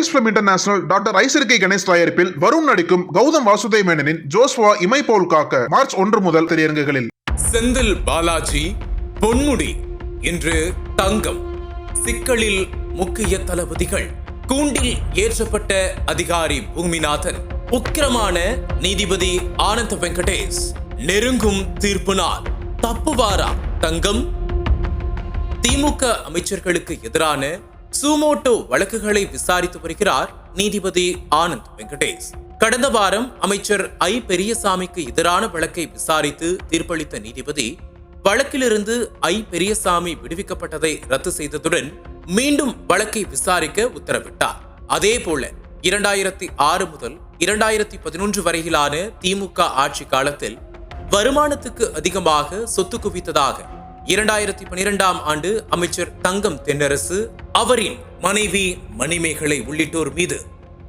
Lines film international doctor ஐசருக்கை கணேஷ் தயாரிப்பில் வருண் நடிக்கும் கௌதம் வாசுதேவ் மேனனின் ஜோஸ்வா இமை போல் காக்க மார்ச் ஒன்று முதல் திரையரங்குகளில். செந்தில் பாலாஜி பொன்முடி என்று தங்கம். சிக்கலில் முக்கிய தளபதிகள். கூண்டில் ஏற்றப்பட்ட அதிகாரி பூமிநாதன். உக்கிரமான நீதிபதி ஆனந்த வெங்கடேஷ். நெருங்கும் தீர்ப்பு நாள். தப்புவாரா தங்கம்? திமுக அமைச்சர்களுக்கு எதிரான சூமோட்டோ வழக்குகளை விசாரித்து வருகிறார் நீதிபதி ஆனந்த் வெங்கடேஷ். கடந்த வாரம் அமைச்சர் ஐ. பெரியசாமிக்கு எதிரான வழக்கை விசாரித்து தீர்ப்பளித்த நீதிபதி வழக்கிலிருந்து ஐ. பெரியசாமி விடுவிக்கப்பட்டதை ரத்து செய்ததுடன் மீண்டும் வழக்கை விசாரிக்க உத்தரவிட்டார். அதே போல இரண்டாயிரத்தி ஆறு முதல் இரண்டாயிரத்தி பதினொன்று வரையிலான திமுக ஆட்சி காலத்தில் வருமானத்துக்கு அதிகமாக சொத்து குவித்ததாக இரண்டாயிரத்தி பனிரெண்டாம் ஆண்டு அமைச்சர் தங்கம் தென்னரசு அவரின் மனைவி மணிமேகலை உள்ளிட்டோர் மீது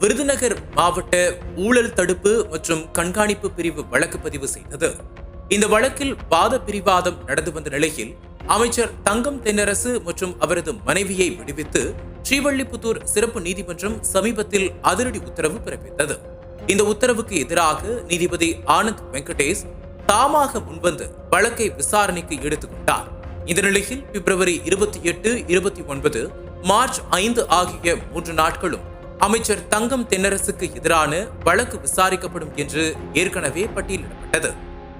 விருதுநகர் மாவட்ட ஊழல் தடுப்பு மற்றும் கண்காணிப்பு பிரிவு வழக்கு பதிவு செய்தது. இந்த வழக்கில் வாத பிரிவாதம் நடந்து வந்த நிலையில் அமைச்சர் தங்கம் தென்னரசு மற்றும் அவரது மனைவியை விடுவித்து ஸ்ரீவள்ளிபுத்தூர் சிறப்பு நீதிமன்றம் சமீபத்தில் அதிரடி உத்தரவு பிறப்பித்தது. இந்த உத்தரவுக்கு எதிராக நீதிபதி ஆனந்த் வெங்கடேஷ் தாமாக முன்வந்து வழக்கை விசாரணைக்கு எடுத்துக்கொண்டார் இந்த நிலையில் பிப்ரவரி இருபத்தி எட்டு இருபத்தி ஒன்பது மார்ச் ஐந்து ஆகிய மூன்று நாட்களும் அமைச்சர் தங்கம் தென்னரசுக்கு எதிரான வழக்கு விசாரிக்கப்படும் என்று ஏற்கனவே பட்டியலிடப்பட்டது.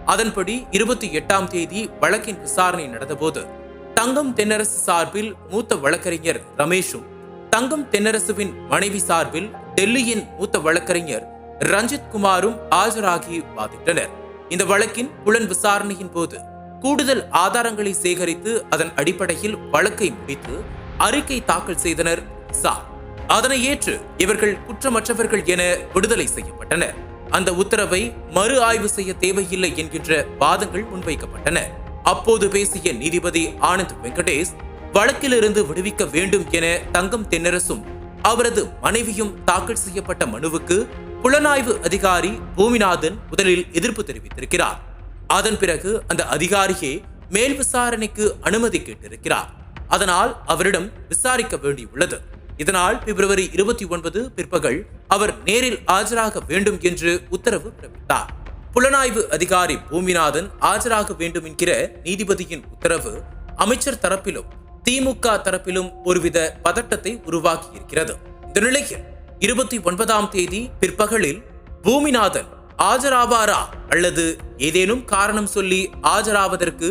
அதன்படி இருபத்தி எட்டாம் தேதி வழக்கின் விசாரணை நடந்தபோது தங்கம் தென்னரசு சார்பில் மூத்த வழக்கறிஞர் ரமேஷும் தங்கம் தென்னரசுவின் மனைவி சார்பில் டெல்லியின் மூத்த வழக்கறிஞர் ரஞ்சித் குமாரும் ஆஜராகி வாதிட்டனர். இந்த வழக்கின் புலன் விசாரணையின் போது கூடுதல் ஆதாரங்களை சேகரித்து அதன் அடிப்படையில் வழக்கை முடித்து அறிக்கை தாக்கல் செய்தனர். சார் அதனை ஏற்று இவர்கள் குற்றமற்றவர்கள் என விடுதலை செய்யப்பட்டனர். அந்த உத்தரவை மறு ஆய்வு செய்ய தேவையில்லை என்கின்ற வாதங்கள் முன்வைக்கப்பட்டன. அப்போது பேசிய நீதிபதி ஆனந்த் வெங்கடேஷ் வழக்கிலிருந்து விடுவிக்க வேண்டும் என தங்கம் தென்னரசும் அவரது மனைவியும் தாக்கல் செய்யப்பட்ட மனுவுக்கு புலனாய்வு அதிகாரி பூமிநாதன் முதலில் எதிர்ப்பு தெரிவித்திருக்கிறார். அதன் பிறகு அந்த அதிகாரியே மேல் விசாரணைக்கு அனுமதி கேட்டிருக்கிறார். அதனால் அவரிடம் விசாரிக்க வேண்டியுள்ளது. இதனால் பிப்ரவரி இருபத்தி ஒன்பது பிற்பகல் அவர் நேரில் ஆஜராக வேண்டும் என்று உத்தரவு பிறப்பித்தார். புலனாய்வு அதிகாரி பூமிநாதன் ஆஜராக வேண்டும் என்கிற நீதிபதியின் உத்தரவு அமைச்சர் தரப்பிலும் திமுக தரப்பிலும் ஒருவித பதட்டத்தை உருவாக்கி இருக்கிறது இந்த நிலையில் இருபத்தி ஒன்பதாம் தேதி பிற்பகலில் பூமிநாதன் ஆஜராவாரா அல்லது ஏதேனும் காரணம் சொல்லி ஆஜராவதற்கு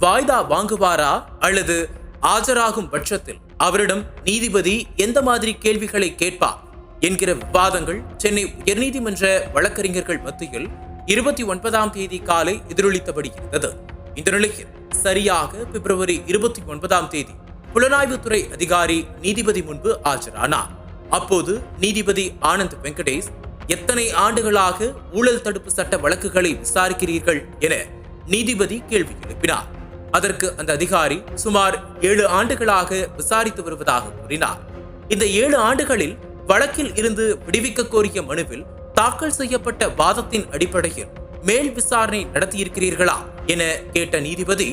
வாய்தா வாங்குவாரா அல்லது ஆஜராகும் பட்சத்தில் அவரிடம் நீதிபதி எந்த மாதிரி கேள்விகளை கேட்பார்? என்கிற விவாதங்கள் சென்னை உயர்நீதிமன்ற வழக்கறிஞர்கள் மத்தியில் இருபத்தி ஒன்பதாம் தேதி காலை எதிரொலித்தபடி இருந்தது. இந்த நிலையில் சரியாக பிப்ரவரி இருபத்தி ஒன்பதாம் தேதி புலனாய்வுத்துறை அதிகாரி நீதிபதி முன்பு ஆஜரானார். அப்போது நீதிபதி ஆனந்த் வெங்கடேஷ் எத்தனை ஆண்டுகளாக ஊழல் தடுப்பு சட்ட வழக்குகளை விசாரிக்கிறீர்கள்? என நீதிபதி கேள்வி எழுப்பினார். அதற்கு அந்த அதிகாரி சுமார் ஏழு ஆண்டுகளாக விசாரித்து வருவதாக கூறினார். இந்த ஏழு ஆண்டுகளில் வழக்கில் இருந்து விடுவிக்க கோரிய மனுவில் தாக்கல் செய்யப்பட்ட வாதத்தின் அடிப்படையில் மேல் விசாரணை நடத்தியிருக்கிறீர்களா என கேட்ட நீதிபதி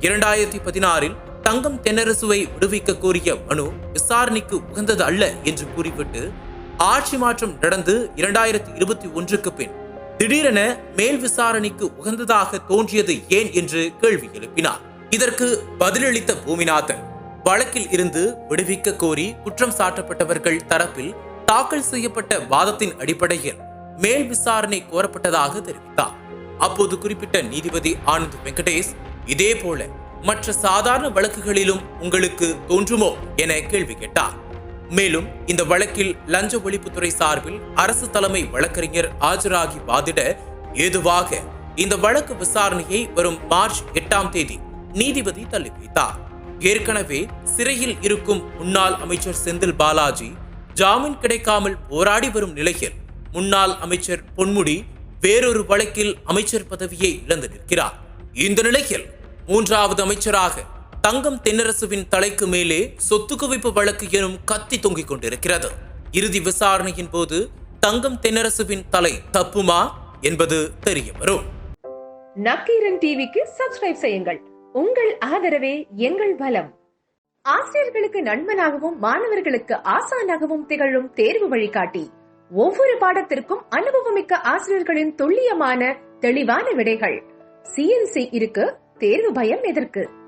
இரண்டாயிரத்தி பதினாறில் தங்கம் தென்னரசுவை விடுவிக்க கோரிய மனு விசாரணைக்கு உகந்தது அல்ல என்று கூறிவிட்டு ஆட்சி மாற்றம் நடந்து இரண்டாயிரத்தி இருபத்தி ஒன்றுக்கு பின் திடீரென மேல் விசாரணைக்கு உகந்ததாக தோன்றியது ஏன் என்று கேள்வி எழுப்பினார். இதற்கு பதிலளித்த பூமிநாதன் வழக்கில் இருந்து விடுவிக்க கோரி குற்றம் சாட்டப்பட்டவர்கள் தரப்பில் தாக்கல் செய்யப்பட்ட வாதத்தின் அடிப்படையில் மேல் விசாரணை கோரப்பட்டதாக தெரிவித்தார். அப்போது குறிப்பிட்ட நீதிபதி ஆனந்த் வெங்கடேஷ் இதே போல மற்ற சாதாரண வழக்குகளிலும் உங்களுக்கு தோன்றுமோ? என கேள்வி கேட்டார். மேலும் இந்த வழக்கில் லஞ்ச ஒழிப்புத்துறை சார்பில் அரசு தலைமை வழக்கறிஞர் ஆஜராகி வாதிட ஏதுவாக இந்த வழக்கு விசாரணையை வரும் மார்ச் எட்டாம் தேதி நீதிபதி தள்ளி வைத்தார் ஏற்கனவே சிறையில் இருக்கும் முன்னாள் அமைச்சர் செந்தில் பாலாஜி ஜாமீன் கிடைக்காமல் போராடி வரும் நிலையில் முன்னாள் அமைச்சர் பொன்முடி வேறொரு வழக்கில் அமைச்சர் பதவியை இழந்து நிற்கிறார். இந்த நிலையில் மூன்றாவது அமைச்சராக தங்கம் தென்னரசுவின் தலைக்கு மேலே சொத்து குவிப்பு வழக்கு எனும் கத்தி தொங்கிக் கொண்டிருக்கிறது. இறுதி விசாரணையின் போது தங்கம் தென்னரசுவின் தலை தப்புமா என்பது தெரிய வரும். நக்கீரன் டிவிக்கு சப்ஸ்கிரைப் செய்யுங்கள். உங்கள் ஆதரவே எங்கள் பலம் ஆசிரியர்களுக்கு நண்பனாகவும் மாணவர்களுக்கு ஆசானாகவும் திகழும் தேர்வு வழிகாட்டி. ஒவ்வொரு பாடத்திற்கும் அனுபவமிக்க ஆசிரியர்களின் துல்லியமான தெளிவான விடைகள். சிஎன்சி இருக்கு தேர்வு பயம் எதற்கு?